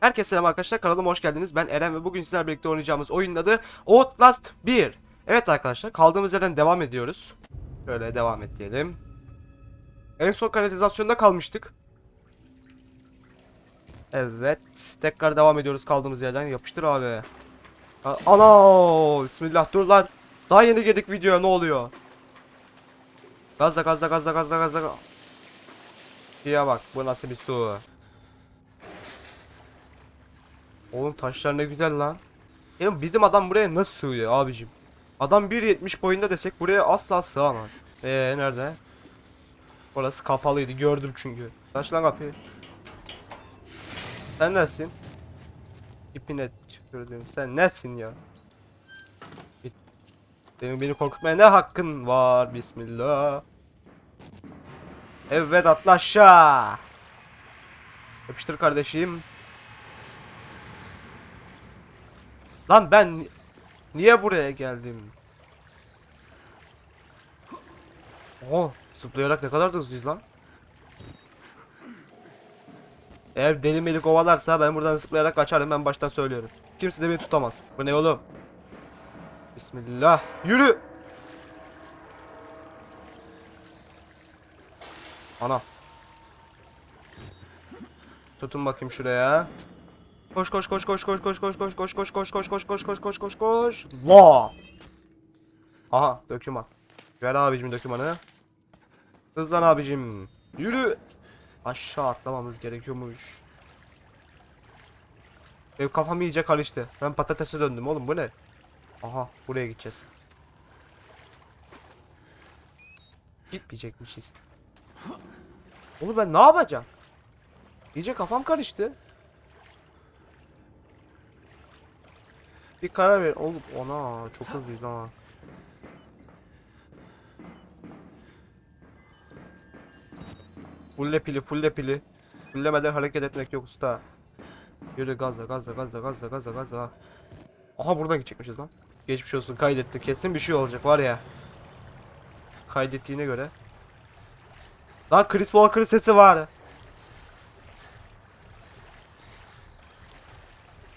Herkese selam arkadaşlar kanalıma hoş geldiniz. Ben Eren ve bugün sizlerle birlikte oynayacağımız oyunun adı Outlast 1. Evet arkadaşlar kaldığımız yerden devam ediyoruz. Şöyle devam et diyelim. En son kanalizasyonda kalmıştık. Evet. Tekrar devam ediyoruz kaldığımız yerden. Yapıştır abi. Ana! Bismillah dur lan. Daha yeni girdik videoya ne oluyor? Gazla gazla gazla gazla gazla. Şuraya bak bu nasıl bir su. Oğlum taşlar ne güzel lan. Ya bizim adam buraya nasıl sığıyor abicim? Adam 1.70 boyunda desek buraya asla sığamaz. Eee nerede? Orası kapalıydı gördüm çünkü. Aç lan kapıyı. Sen nesin? İpine tükürdüm. Sen nesin ya? Git. Beni korkutmaya ne hakkın var? Bismillah. Evet atla aşağı. Yapıştır kardeşim. Lan ben niye buraya geldim? Oo, zıplayarak ne kadar da hızlıyız lan. Eğer deli meli kovalarsa ben buradan zıplayarak kaçarım ben baştan söylüyorum. Kimse de beni tutamaz. Bu ne oğlum? Bismillah. Yürü. Ana. Tutun bakayım şuraya. Koş koş koş koş koş koş koş koş koş koş koş koş koş koş koş koş koş koş. La. Aha döküman. Ver abicim dökümanı. Hızlan abicim. Yürü. Aşağı atlamamız gerekiyormuş. Benim kafam iyice karıştı. Ben patatese döndüm oğlum bu ne? Aha buraya gideceğiz. Gitmeyecekmişiz. Oğlum ben ne yapacağım? İyice kafam karıştı. Bir karar ver. Oğlum ona çok hızlıyız ama. Fulle pili fulle pili. Fullemeden hareket etmek yok usta. Yürü gazla gazla gazla gazla gazla gazla. Aha buradan gidecekmişiz lan. Geçmiş olsun kaydetti. Kesin bir şey olacak var ya. Kaydettiğine göre. Lan Chris Walker'ın sesi var.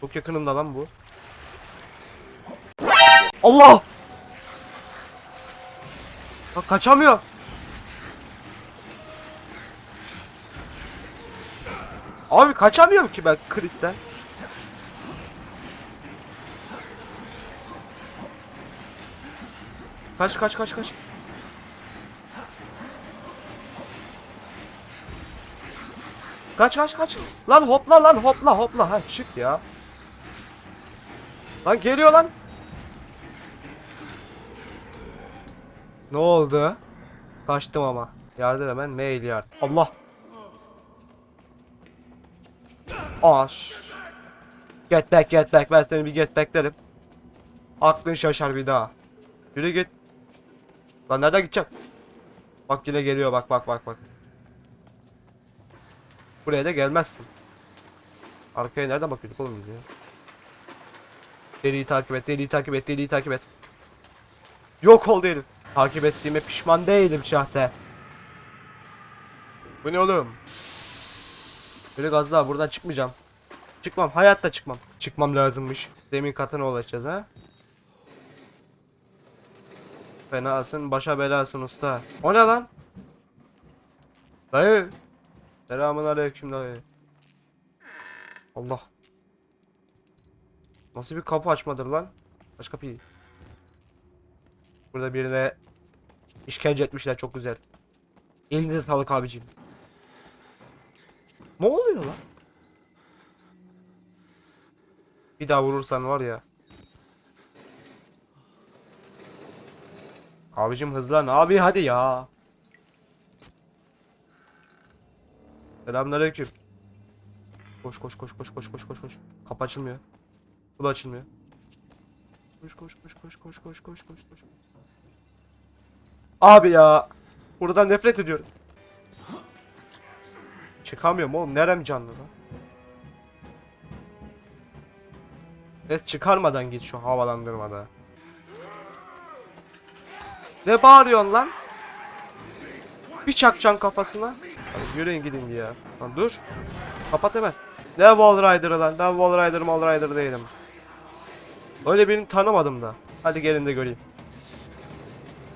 Çok yakınımda lan bu. Allah! Bak kaçamıyor. Abi kaçamıyorum ki ben Chris'ten. Kaç kaç kaç kaç. Kaç kaç kaç. Lan hopla lan hopla hopla. Ha çık ya. Lan geliyor lan. Ne oldu? Kaçtım ama. Yardım hemen mail yard. Allah. Aş. Get back get back ben seni bir get back derim. Aklın şaşar bir daha. Yürü git. Lan nereden gideceğim? Bak yine geliyor bak bak bak bak. Buraya da gelmezsin. Arkaya nereden bakıyorduk oğlum biz ya? Deliği takip et, deliği takip et, deliği takip et. Yok oldu herif. Takip ettiğime pişman değilim şahsen. Bu ne oğlum? Böyle gazla buradan çıkmayacağım. Çıkmam, hayatta çıkmam. Çıkmam lazımmış. Zemin katına ulaşacağız ha. Fenasın, başa belasın usta. O ne lan? Dayı. Selamun aleyküm dayı. Allah. Nasıl bir kapı açmadır lan? Aç kapıyı. Burada birine işkence etmişler çok güzel. Elinize sağlık abicim. Ne oluyor lan? Bir daha vurursan var ya. Abicim hızlan abi hadi ya. Selamünaleyküm. Koş koş koş koş koş koş koş koş. Kapı açılmıyor. Bu da açılmıyor. Koş koş koş koş koş koş koş koş koş. Abi ya. Buradan nefret ediyorum. Çıkamıyorum oğlum. Nerem canlı lan? Ses çıkarmadan git şu havalandırmada. Ne bağırıyorsun lan? Bir çakcan kafasına. Hadi yürüyün gidin ya. Lan dur. Kapat hemen. Ne Wall Rider'ı lan? Ben Wall Rider, Wall Rider değilim. Öyle birini tanımadım da. Hadi gelin de göreyim.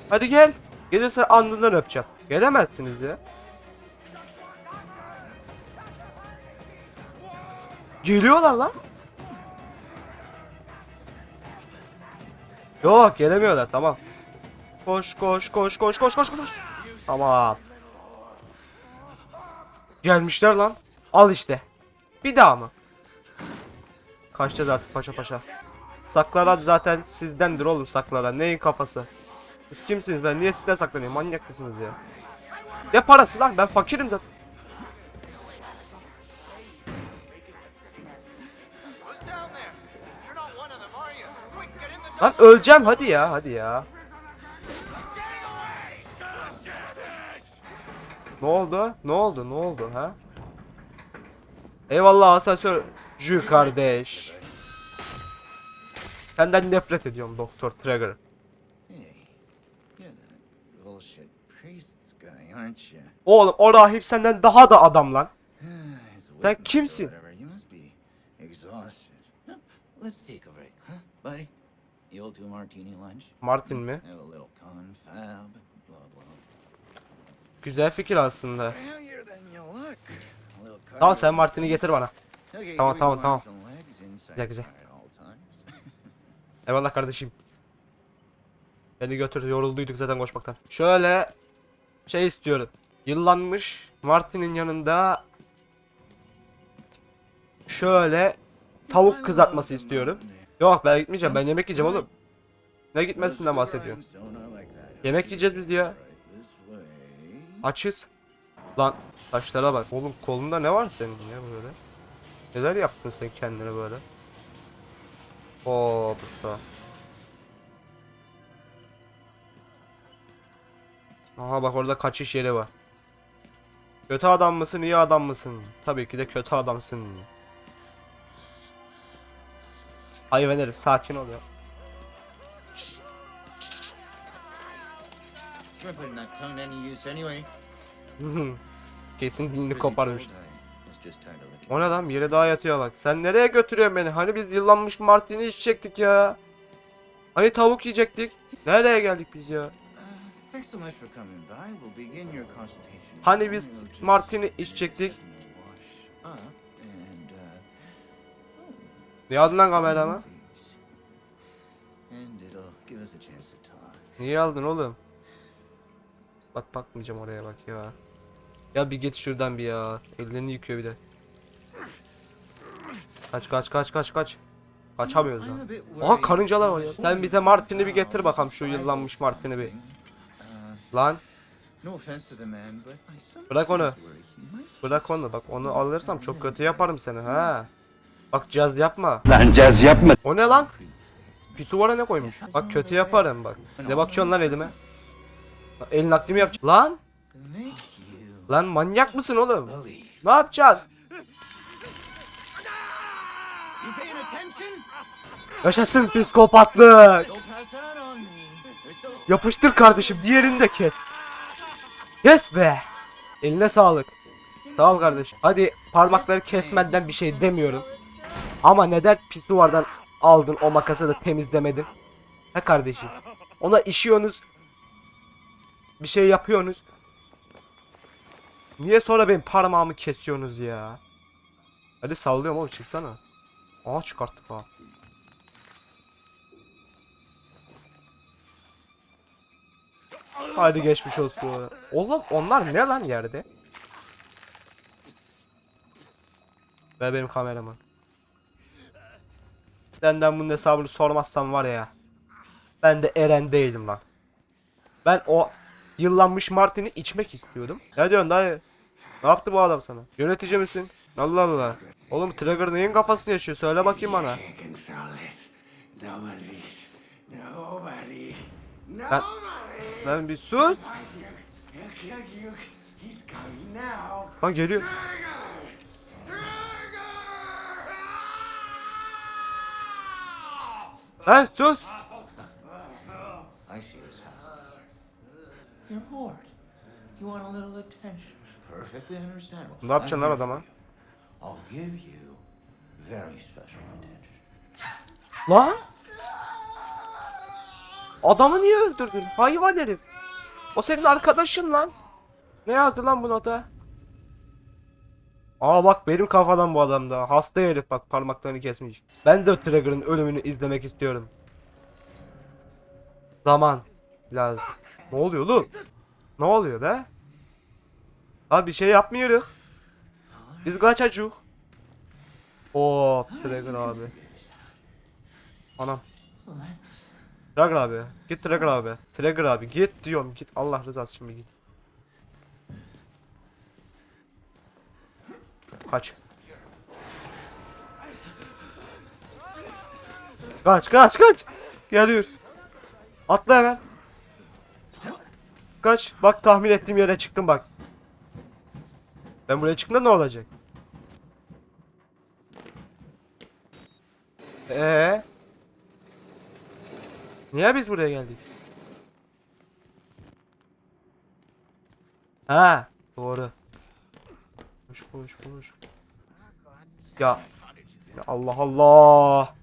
Hadi gel. Gelirse alnından öpeceğim. Gelemezsiniz ya. Geliyorlar lan. Yok gelemiyorlar tamam. Koş koş koş koş koş koş koş. Tamam. Gelmişler lan. Al işte. Bir daha mı? Kaçacağız artık paşa paşa. Saklaran zaten sizdendir oğlum saklaran. Neyin kafası? Siz kimsiniz ben niye sizden saklanayım manyak mısınız ya? Ne parası lan ben fakirim zaten. Lan öleceğim hadi ya hadi ya. Ne oldu? Ne oldu? Ne oldu ha? Eyvallah asansör Jü kardeş. Senden nefret ediyorum Doktor Trigger. Aren't you? Oğlum o rahip senden daha da adam lan. His Sen kimsin? whatever, You must be exhausted. Huh, Let's take a break, huh, buddy? You'll do martini lunch. Martin mi? Have a little confab, blah blah. Güzel fikir aslında. Tamam sen. Martin'i getir bana. Tamam, tamam, tamam. Güzel, güzel. Eyvallah kardeşim. Beni götür yorulduyduk zaten koşmaktan. Şöyle şey istiyorum. Yıllanmış Martin'in yanında şöyle tavuk kızartması istiyorum. Yok ben gitmeyeceğim ben yemek yiyeceğim oğlum. Ne gitmesinden bahsediyorsun? Yemek yiyeceğiz biz ya. Açız. Lan taşlara bak. Oğlum kolunda ne var senin ya böyle? Neler yaptın sen kendine böyle? Oo usta. Aha bak orada kaçış yeri var. Kötü adam mısın, iyi adam mısın? Tabii ki de kötü adamsın. Hayvan herif sakin ol ya. Kesin dilini koparmış. looking O ne lan yere daha yatıyor bak. Sen nereye götürüyorsun beni? Hani biz yıllanmış martini içecektik ya. Hani tavuk yiyecektik. Nereye geldik biz ya? Thanks so much for coming by. We'll begin your consultation. Hani biz martini içecektik. uh, Ne aldın lan kamerama? movies. And it'll give us a chance to talk. Niye aldın oğlum? Bak bakmayacağım oraya bak ya. Ya bir git şuradan bir ya. Ellerini yıkıyor bir de. Kaç kaç kaç kaç kaç. Kaçamıyoruz lan. Aha karıncalar var ya. Sen bize Martin'i bir getir bakalım şu yıllanmış Martin'i bir. Lan no offense to the man, but I Bırak onu. bırak onu bak onu alırsam çok kötü yaparım seni ha. Bak caz yapma. Lan caz yapma. O ne lan? Pisuvara ne koymuş? Bak kötü yaparım bak. Ne bakıyorsun lan elime? Lan Elin akli mi yapacak? Lan! Lan manyak mısın oğlum? Ne attention? Yaşasın psikopatlık. Yapıştır kardeşim diğerini de kes. Kes be. Eline sağlık. Sağ ol kardeşim. Hadi parmakları kesmeden bir şey demiyorum. Ama neden pis duvardan aldın o makası da temizlemedin? He kardeşim. Ona işiyorsunuz. Bir şey yapıyorsunuz. Niye sonra benim parmağımı kesiyorsunuz ya? Hadi sallıyorum oğlum çıksana. Aa çıkarttık ha. Hadi geçmiş olsun. Oğlum onlar ne lan yerde? Ver benim kameramı. Senden bunun hesabını sormazsam var ya. Ben de Eren değilim lan. Ben o yıllanmış Martin'i içmek istiyordum. Ne diyorsun dayı? Ne yaptı bu adam sana? Yönetici misin? Allah Allah. Oğlum Trigger neyin kafasını yaşıyor? Söyle bakayım bana. Ben, ben bir sus. Ha geliyor. Lan sus. I see what's. You're bored. You want a little attention. Perfectly understandable. Ne yapacaksın lan adama? for you. I'll give you Very special attention. Lan! Adamı niye öldürdün? Hayvan herif. O senin arkadaşın lan. Ne yazdı lan bu nota? Aa bak benim kafadan bu adamda. Hasta herif bak parmaklarını kesmiş. Ben de Trigger'ın ölümünü izlemek istiyorum. Zaman lazım. Ne oluyor oğlum? Ne oluyor be? Abi bir şey yapmıyoruz. Biz kaçacağız. Oo, Trigger abi. Anam. Trigger abi. Git Trigger abi. Trigger abi git diyorum git. Allah rızası bir git. Kaç. Kaç kaç kaç. Geliyor. Atla hemen. Kaç. Bak tahmin ettiğim yere çıktım bak. Ben buraya çıktığımda ne olacak? Ee? Niye biz buraya geldik? Ha, doğru. Koş koş koş. Ya. ya Allah Allah.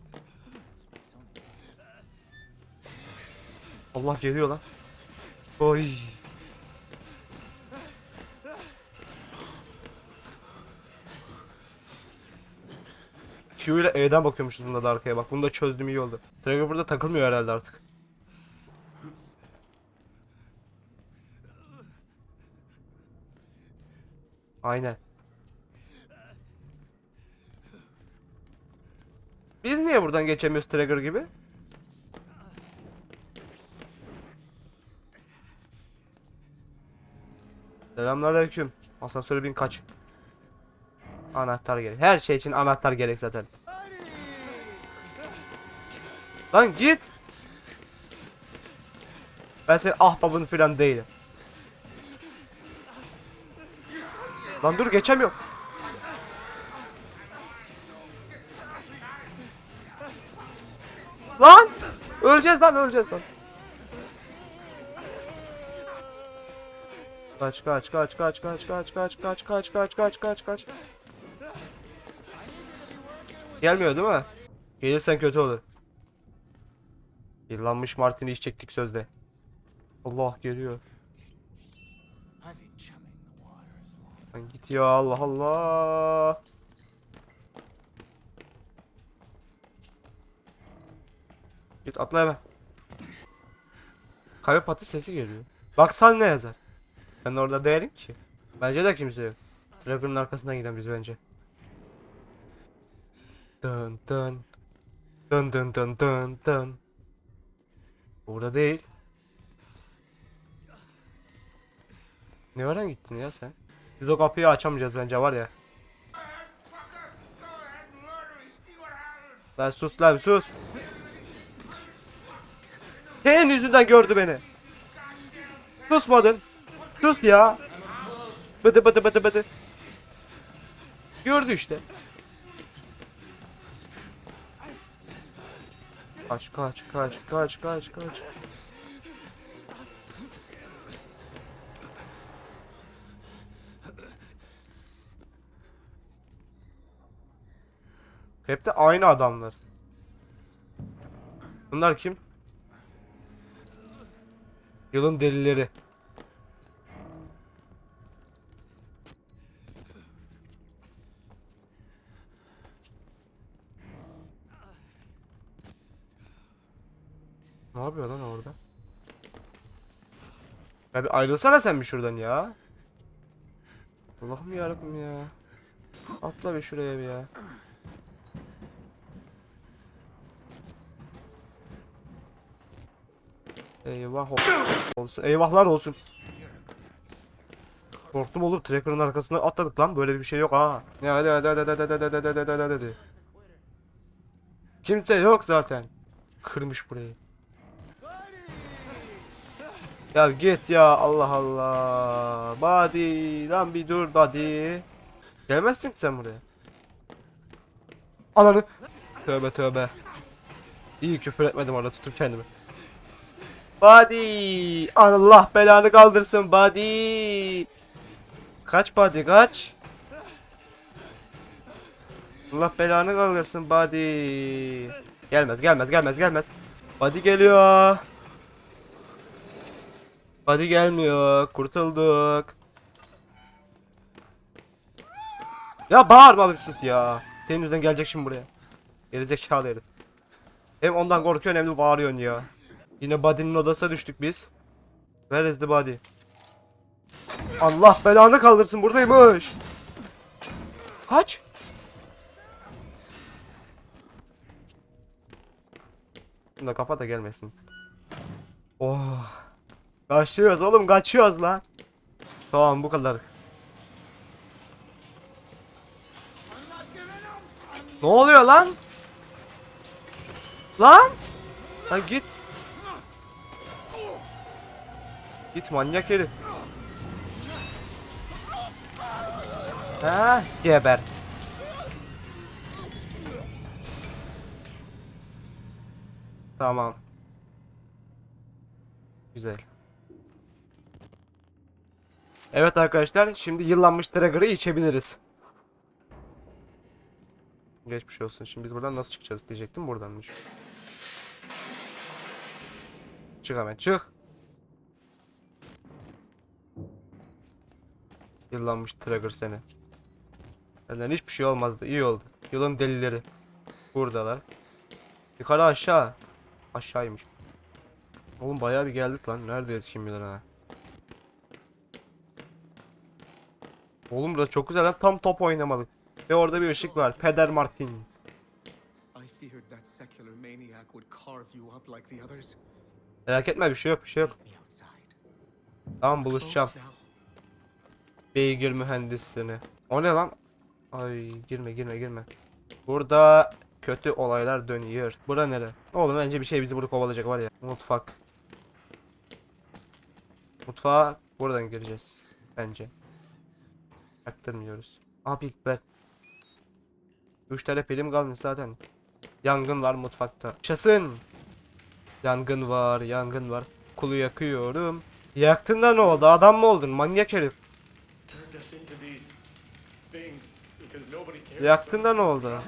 Allah geliyor lan. Oy. Q ile E'den bakıyormuşuz bunda da arkaya bak. Bunu da çözdüm iyi oldu. Trigger burada takılmıyor herhalde artık. Aynen. Biz niye buradan geçemiyoruz Trigger gibi? Selamünaleyküm. Asansöre bin kaç. Anahtar gerek. Her şey için anahtar gerek zaten. Lan git. Ben senin ahbabın falan değilim. Lan dur geçemiyorum. Lan! Öleceğiz lan öleceğiz lan. Kaç kaç kaç kaç kaç kaç kaç kaç kaç kaç kaç kaç kaç. Gelmiyor değil mi? Gelirsen kötü olur. Yıllanmış Martin'i iş çektik sözde. Allah geliyor. Lan git ya Allah Allah. Git atla hemen. Kahve patı sesi geliyor. Baksan ne yazar? Ben orada değilim ki. Bence de kimse yok. Rapper'ın arkasından giden biz bence. Dın dın. Dın dın dın dın dın. Burada değil. Ne öğren gittin ya sen? Biz o kapıyı açamayacağız bence var ya. Lan sus lan sus. Senin yüzünden gördü beni. Susmadın. Sus ya. Bıdı bıdı bıdı bıdı. Gördü işte. Kaç kaç kaç kaç kaç kaç. Hep de aynı adamlar. Bunlar kim? Yılın delileri. Ne yapıyor lan orada? Ya bir ayrılsana sen bir şuradan ya. Allah'ım yarabbim ya. Atla bir şuraya bir ya. Eyvah ol- olsun. Eyvahlar olsun. Korktum oğlum. Tracker'ın arkasına atladık lan. Böyle bir şey yok ha. Ya hadi hadi hadi hadi hadi hadi hadi hadi hadi. Kimse yok zaten. Kırmış burayı. Ya git ya Allah Allah. Badi lan bir dur badi. Gelmezsin ki sen buraya. Ananı. Tövbe tövbe. İyi küfür etmedim orada tutup kendimi. Body. Allah belanı kaldırsın body. Kaç body kaç. Allah belanı kaldırsın body. Gelmez gelmez gelmez gelmez. Body geliyor. Body gelmiyor. Kurtulduk. Ya bağırma bir ya. Senin yüzünden gelecek şimdi buraya. Gerizekalı herif. Hem ondan korkuyorsun hem de bağırıyorsun ya. Yine Body'nin odasına düştük biz. Where is the body? Allah belanı kaldırsın buradaymış. Kaç. Bunu da kapat da gelmesin. Oh. Kaçıyoruz oğlum kaçıyoruz lan. Tamam bu kadar. Ne oluyor lan? Lan? Lan git. Git manyak herif. Ha, geber. Tamam. Güzel. Evet arkadaşlar, şimdi yıllanmış Trigger'ı içebiliriz. Geçmiş olsun. Şimdi biz buradan nasıl çıkacağız diyecektim. Buradanmış. Çık hemen, çık. Yıllanmış Trigger seni. Senden hiçbir şey olmazdı. İyi oldu. Yılın delileri. Buradalar. Yukarı aşağı. Aşağıymış. Oğlum bayağı bir geldik lan. Neredeyiz şimdi lan ha? Oğlum burada çok güzel lan. Tam top oynamadık. Ve orada bir ışık var. Peder Martin. Merak etme bir şey yok bir şey yok. Tamam buluşacağım. Beygir mühendisini. O ne lan? Ay girme girme girme. Burada kötü olaylar dönüyor. Bura nere? Oğlum bence bir şey bizi burada kovalayacak var ya. Mutfak. Mutfağa buradan gireceğiz. Bence. Aktırmıyoruz. Abi ben. 3 tane pilim kalmış zaten. Yangın var mutfakta. Yaşasın. Yangın var, yangın var. Kulu yakıyorum. Yaktın da ne oldu? Adam mı oldun? Manyak herif. Turned us into these things because nobody cares. Yaktın da ne oldu?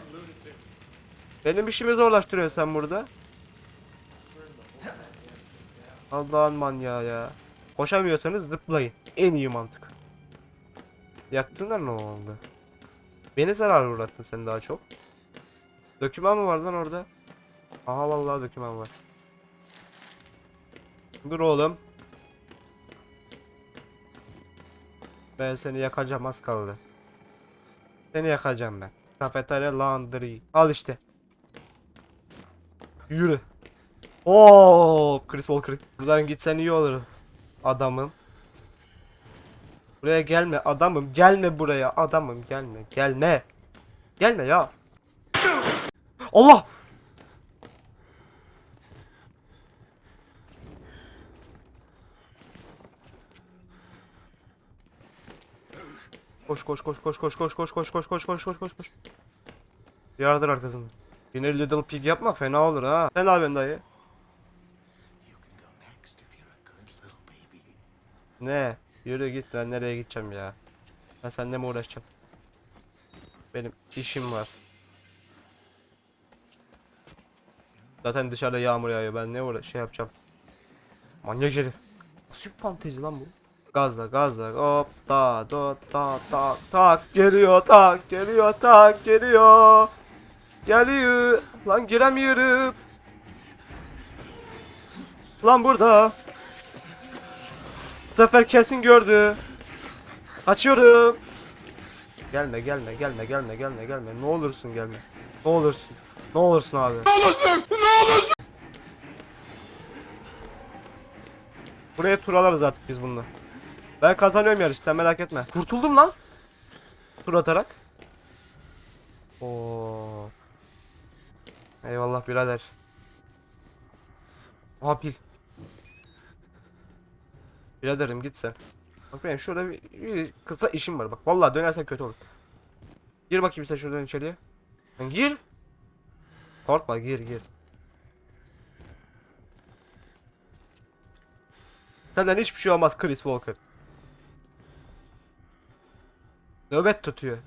Benim işimi zorlaştırıyorsun sen burada. Allah'ın manyağı ya. Koşamıyorsanız zıplayın. En iyi mantık. Yaktın da ne oldu? Beni zarar uğrattın sen daha çok. Döküman mı var lan orada? Aha vallahi döküman var. Dur oğlum. Ben seni yakacağım az kaldı. Seni yakacağım ben. Kafeterya laundry. Al işte. Yürü. Oo, Chris Walker. Buradan gitsen iyi olur. Adamım. Buraya gelme adamım. Gelme buraya adamım. Gelme. Gelme. Gelme ya. Allah. Koş koş koş koş koş koş koş koş koş koş koş koş koş koş. Yardır arkasında. Yine Little Pig yapma fena olur ha. Sen abi dayı. Ne? Yürü git ben nereye gideceğim ya. Ben seninle mi uğraşacağım? Benim işim var. Zaten dışarıda yağmur yağıyor. Ben ne uğraş şey yapacağım? Manyak herif. Nasıl bir lan bu? Gazla gazla hop da do ta tak tak geliyor tak geliyor tak geliyor. Geliyor. Lan giremiyorum. Lan burada. Bu sefer kesin gördü. Açıyorum. Gelme gelme gelme gelme gelme gelme. Ne olursun gelme. Ne olursun. Ne olursun abi. Ne olursun. Ne olursun. Buraya tur alarız artık biz bununla. Ben kazanıyorum yarış sen merak etme. Kurtuldum lan. Tur atarak. Oo. Eyvallah birader. Aha pil. Biraderim git sen. Bak benim şurada bir, bir kısa işim var bak. Vallahi dönersen kötü olur. Gir bakayım sen şuradan içeriye. Lan gir. Korkma gir gir. Senden hiçbir şey olmaz Chris Walker. Nöbet tutuyor.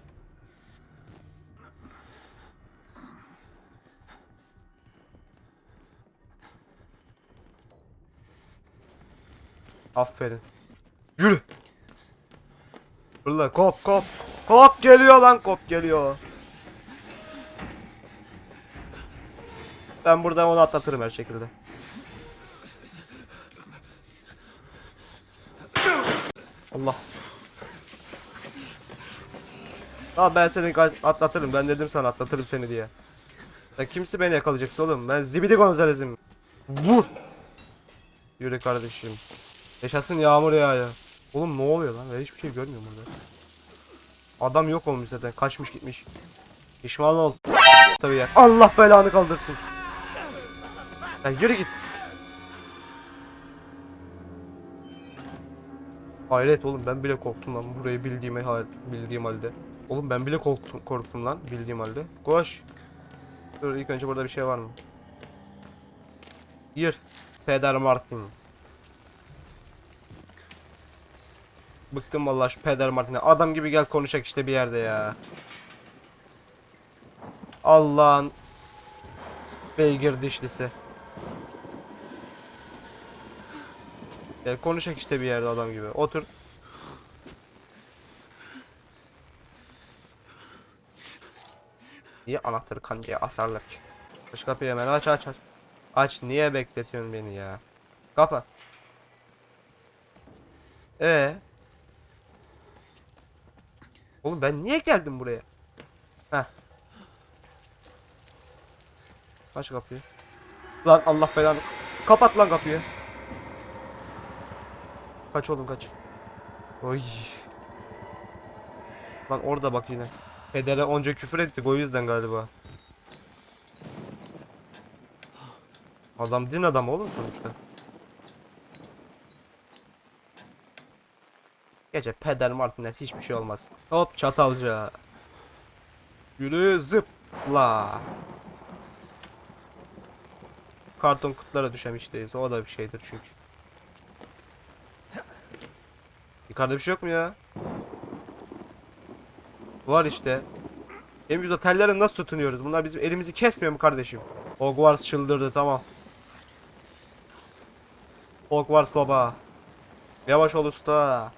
Aferin. Yürü. Fırla kop kop. Kop geliyor lan kop geliyor. Ben buradan onu atlatırım her şekilde. Allah. Aa ben seni atlatırım. Ben dedim sana atlatırım seni diye. Sen kimsi beni yakalayacaksın oğlum? Ben Zibidi Gonzalez'im. Vur. Yürü kardeşim. Yaşasın yağmur yağıyor. Oğlum ne oluyor lan? Ben hiçbir şey görmüyorum burada. Adam yok olmuş zaten. Kaçmış gitmiş. Pişman ol. Tabii ya. Allah belanı kaldırsın. Ya yürü git. Hayret oğlum ben bile korktum lan burayı bildiğim hal bildiğim halde. Oğlum ben bile korktum, korktum lan bildiğim halde. Koş. Dur ilk önce burada bir şey var mı? Gir. Peder Martin. Bıktım vallahi şu Peder Martin'e. Adam gibi gel konuşak işte bir yerde ya. Allah'ın beygir dişlisi. Gel konuşak işte bir yerde adam gibi. Otur. Niye anahtarı kancaya asarlar ki? Aç kapıyı hemen aç aç aç. Aç niye bekletiyorsun beni ya? Kapa. Ee. Oğlum ben niye geldim buraya? Heh. Aç kapıyı. Lan Allah belanı. Kapat lan kapıyı. Kaç oğlum kaç. Oy. Lan orada bak yine. Pedere onca küfür ettik o yüzden galiba. Adam din adam oğlum sonuçta. Gece peder Martin'ler hiçbir şey olmaz. Hop çatalca. Yürü zıpla. Karton kutulara düşemişteyiz. O da bir şeydir çünkü. Yukarıda bir şey yok mu ya? Var işte. Hem biz otellere nasıl tutunuyoruz? Bunlar bizim elimizi kesmiyor mu kardeşim? Hogwarts çıldırdı tamam. Hogwarts baba. Yavaş ol usta.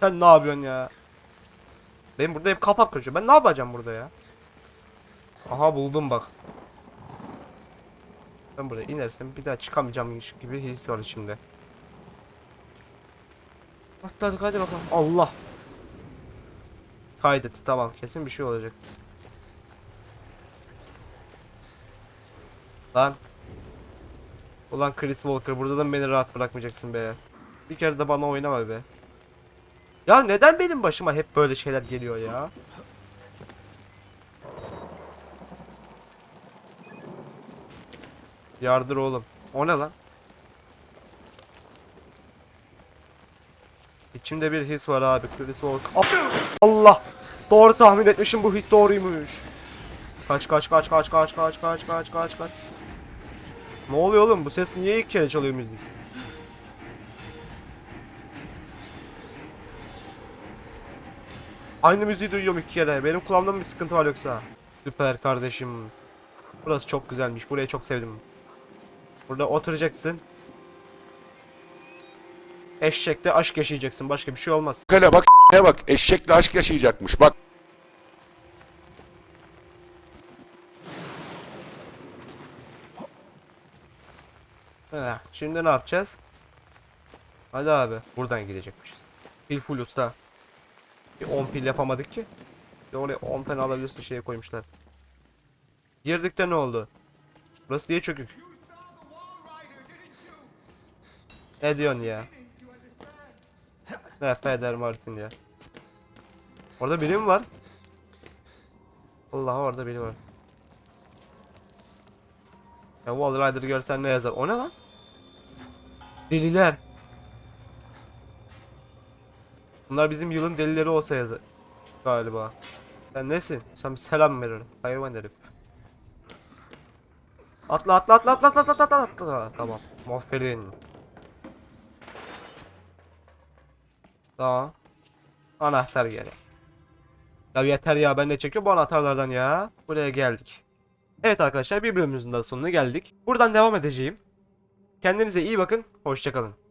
Sen ne yapıyorsun ya? Benim burada hep kapak kaçıyor. Ben ne yapacağım burada ya? Aha buldum bak. Ben buraya inersem bir daha çıkamayacağım gibi his var içimde. Atladık hadi bakalım. Allah. Kaydet tamam kesin bir şey olacak. Lan. Ulan Chris Walker burada da beni rahat bırakmayacaksın be. Bir kere de bana oynama be. Ya neden benim başıma hep böyle şeyler geliyor ya? Yardır oğlum. O ne lan? İçimde bir his var abi. Chris Walker. Ah! Allah! Doğru tahmin etmişim bu his doğruymuş. Kaç kaç kaç kaç kaç kaç kaç kaç kaç kaç. Ne oluyor oğlum? Bu ses niye ilk kere çalıyor müzik? Aynı müziği duyuyorum iki kere. Benim kulağımda mı bir sıkıntı var yoksa? Süper kardeşim. Burası çok güzelmiş. Burayı çok sevdim. Burada oturacaksın. Eşekte aşk yaşayacaksın. Başka bir şey olmaz. Hele bak ne bak eşekle aşk yaşayacakmış bak. Heh, şimdi ne yapacağız? Hadi abi. Buradan gidecekmişiz. Pil full usta. Bir 10 pil yapamadık ki. Bir oraya 10 tane alabilirsin şeye koymuşlar. Girdik de ne oldu? Burası niye çökük? Ne diyorsun ya? Ne Feder Martin ya. Orada biri mi var? Allah orada biri var. Ya Wall Rider görsen ne yazar? O ne lan? Deliler. Bunlar bizim yılın delileri olsa yazar. Galiba. Sen nesin? Sen selam veririm. Hayvan herif. Atla atla atla atla atla atla atla atla. Tamam. Aferin. Tamam. Anahtar gene. Ya yeter ya ben ne çekiyor bu anahtarlardan ya. Buraya geldik. Evet arkadaşlar bir bölümümüzün daha sonuna geldik. Buradan devam edeceğim. Kendinize iyi bakın. Hoşçakalın.